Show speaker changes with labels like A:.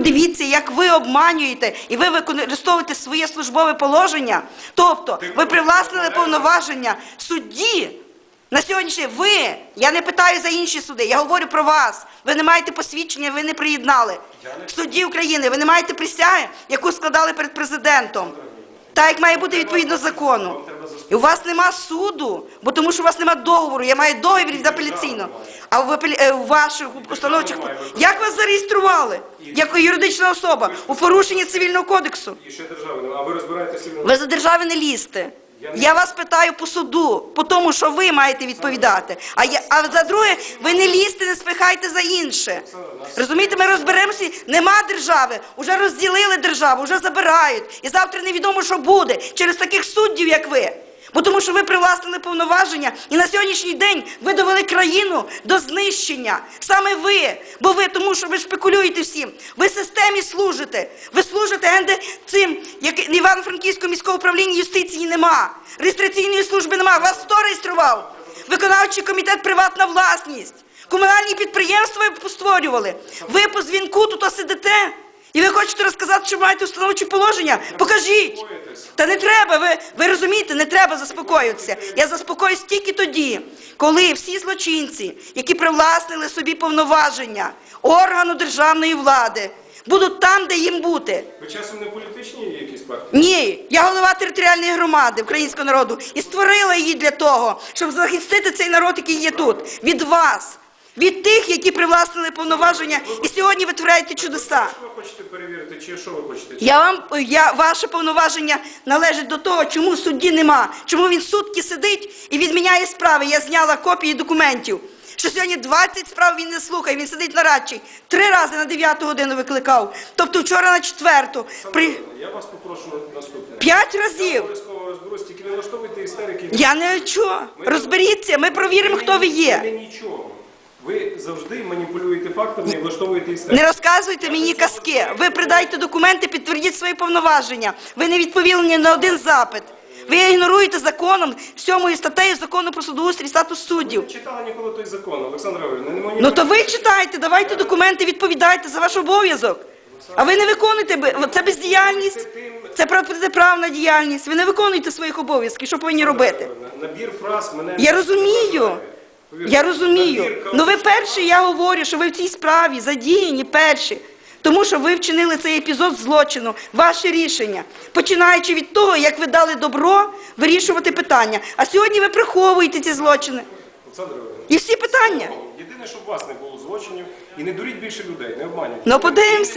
A: подивіться, як ви обманюєте і ви використовуєте своє службове положення. Тобто ви привласнили повноваження судді. На сьогоднішній ви, я не питаю за інші суди, я говорю про вас. Ви не маєте посвідчення, ви не приєднали. Судді України, ви не маєте присяги, яку складали перед президентом. Так, як має бути відповідно закону. І у вас нема суду, бо тому що у вас нема договору. Я маю договір від апеляційного. А в, апелі... е, в ваших установчих як вас зареєстрували? Як юридична особа у порушенні цивільного кодексу?
B: І ще держави, а ви розбираєтеся
A: Ви за держави не лізьте. Я вас питаю по суду, по тому, що ви маєте відповідати. А я, а за друге, ви не лізьте, не спихайте за інше. Розумієте, ми розберемося. Нема держави, уже розділили державу, вже забирають. І завтра невідомо, що буде через таких суддів, як ви. Бо тому, що ви привласнили повноваження, і на сьогоднішній день ви довели країну до знищення. Саме ви, бо ви, тому що ви шпекулюєте всім. Ви системі служите. Ви служите НД цим, як Івано-Франківського міського управління юстиції нема. Реєстраційної служби нема. Вас хто реєстрував? Виконавчий комітет приватна власність. Комунальні підприємства створювали. Ви по дзвінку тут сидите. І ви хочете розказати, що маєте установчі положення? Покажіть. Та не треба, ви, ви розумієте, не треба заспокоюватися. Я заспокоюсь тільки тоді, коли всі злочинці, які привласнили собі повноваження органу державної влади, будуть там, де їм бути.
B: Ви часом не політичні якісь партії?
A: Ні, я голова територіальної громади українського народу і створила її для того, щоб захистити цей народ, який є тут, від вас, від тих, які привласнили повноваження і сьогодні витворяєте чудеса.
B: Що ви хочете перевірити, чи що ви хочете?
A: Я вам я ваше повноваження належить до того, чому судді нема, чому він сутки сидить і відміняє справи. Я зняла копії документів. Що сьогодні 20 справ він не слухає, він сидить на радчій. Три рази на 9 годину викликав. Тобто вчора на четверту. При
B: Я вас попрошу наступне.
A: п'ять разів.
B: обов'язково розберусь, тільки не влаштовуйте істерики.
A: Я не чую. Розберіться, ми провіримо, хто ви є.
B: не нічого. Ви завжди маніпулюєте фактами і влаштовуєте істерику.
A: Не розказуйте мені казки. Ви придайте документи, підтвердіть свої повноваження. Ви не відповіли ні на один запит. Ви ігноруєте законом сьомою статтею закону про судоустрій і статус суддів.
B: Не читали ніколи той закон, Олександр Григорівна, не мені.
A: Ну то ви читайте, давайте документи, відповідайте за ваш обов'язок. А ви не виконуєте бе- це бездіяльність, це протиправна діяльність. Ви не виконуєте своїх обов'язків. Що повинні робити?
B: Набір фраз мене...
A: Я розумію. Я розумію.
B: набір
A: Ну ви перші, я говорю, що ви в цій справі задіяні перші. Тому що ви вчинили цей епізод злочину, ваше рішення, починаючи від того, як ви дали добро вирішувати питання. А сьогодні ви приховуєте ці злочини.
B: Олександр
A: І всі питання.
B: єдине, щоб у вас не було злочинів, і не дуріть більше людей, не обманюйте.
A: Ну подивимося.